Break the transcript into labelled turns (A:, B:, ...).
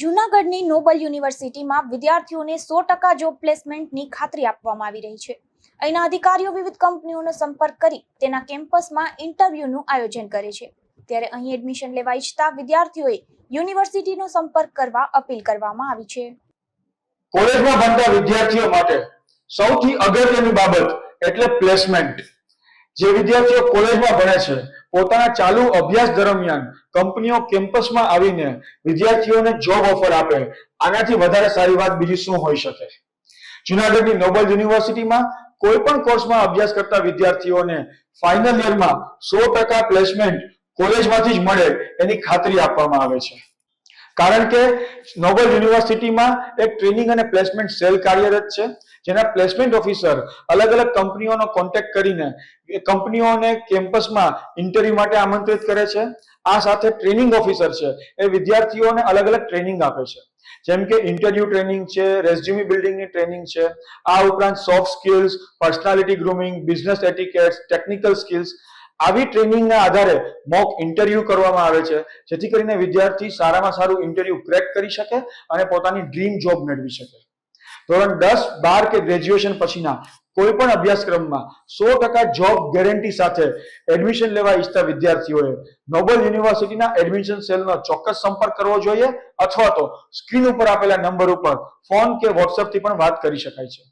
A: જૂનાગઢની નોબલ યુનિવર્સિટીમાં વિદ્યાર્થીઓને સો ટકા જોબ પ્લેસમેન્ટની ખાતરી આપવામાં આવી રહી છે. અહીંના અધિકારીઓ વિવિધ કંપનીઓનો સંપર્ક કરી તેના કેમ્પસમાં ઇન્ટરવ્યૂનું આયોજન કરે છે. ત્યારે અહીં એડમિશન લેવા ઈચ્છતા વિદ્યાર્થીઓએ યુનિવર્સિટીનો સંપર્ક કરવા અપીલ કરવામાં આવી છે.
B: કોલેજમાં ભણતા વિદ્યાર્થીઓ માટે સૌથી અગત્યની બાબત એટલે પ્લેસમેન્ટ. જે વિદ્યાર્થીઓ કોલેજમાં ભણે છે પોતાના ચાલુ અભ્યાસ દરમિયાન કંપનીઓ કેમ્પસમાં આવીને વિદ્યાર્થીઓને જોબ ઓફર આપે. આનાથી વધારે સારી વાત બીજી શું હોઈ શકે? જુનાગઢની નોબલ યુનિવર્સિટીમાં કોઈ પણ કોર્સમાં અભ્યાસ કરતા વિદ્યાર્થીઓને ફાઇનલ યરમાં સો ટકા પ્લેસમેન્ટ કોલેજમાંથી જ મળે એની ખાતરી આપવામાં આવે છે. કારણ કે નોબલ યુનિવર્સિટીમાં એક ટ્રેનિંગ અને પ્લેસમેન્ટ સેલ કાર્યરત છે. જેના પ્લેસમેન્ટ ઓફિસર અલગ અલગ કંપનીઓનો કોન્ટેક્ટ કરીને કંપનીઓને કેમ્પસમાં ઇન્ટરવ્યુ માટે આમંત્રિત કરે છે. આ સાથે ટ્રેનિંગ ઓફિસર છે. એ વિદ્યાર્થીઓને અલગ અલગ ટ્રેનિંગ આપે છે. જેમ કે ઇન્ટરવ્યુ ટ્રેનિંગ છે રેઝ્યુમી બિલ્ડિંગની ટ્રેનિંગ છે. આ ઉપરાંત soft skills personality grooming business etiquettes technical skills આવી ટ્રેનિંગના આધારે મોક ઇન્ટરવ્યુ કરવામાં આવે છે. જેથી કરીને વિદ્યાર્થી સારામાં સારું ઇન્ટરવ્યુ ક્રેક કરી શકે અને પોતાની ડ્રીમ જોબ મેળવી શકે. ધોરણ દસ બાર કે ગ્રેજ્યુએશન પછીના કોઈ પણ અભ્યાસક્રમમાં સો ટકા જોબ ગેરંટી સાથે એડમિશન લેવા ઈચ્છતા વિદ્યાર્થીઓએ નોબલ યુનિવર્સિટીના એડમિશન સેલનો ચોક્કસ સંપર્ક કરવો જોઈએ અથવા તો સ્ક્રીન ઉપર આપેલા નંબર ઉપર ફોન કે વોટ્સઅપથી પણ વાત કરી શકાય છે.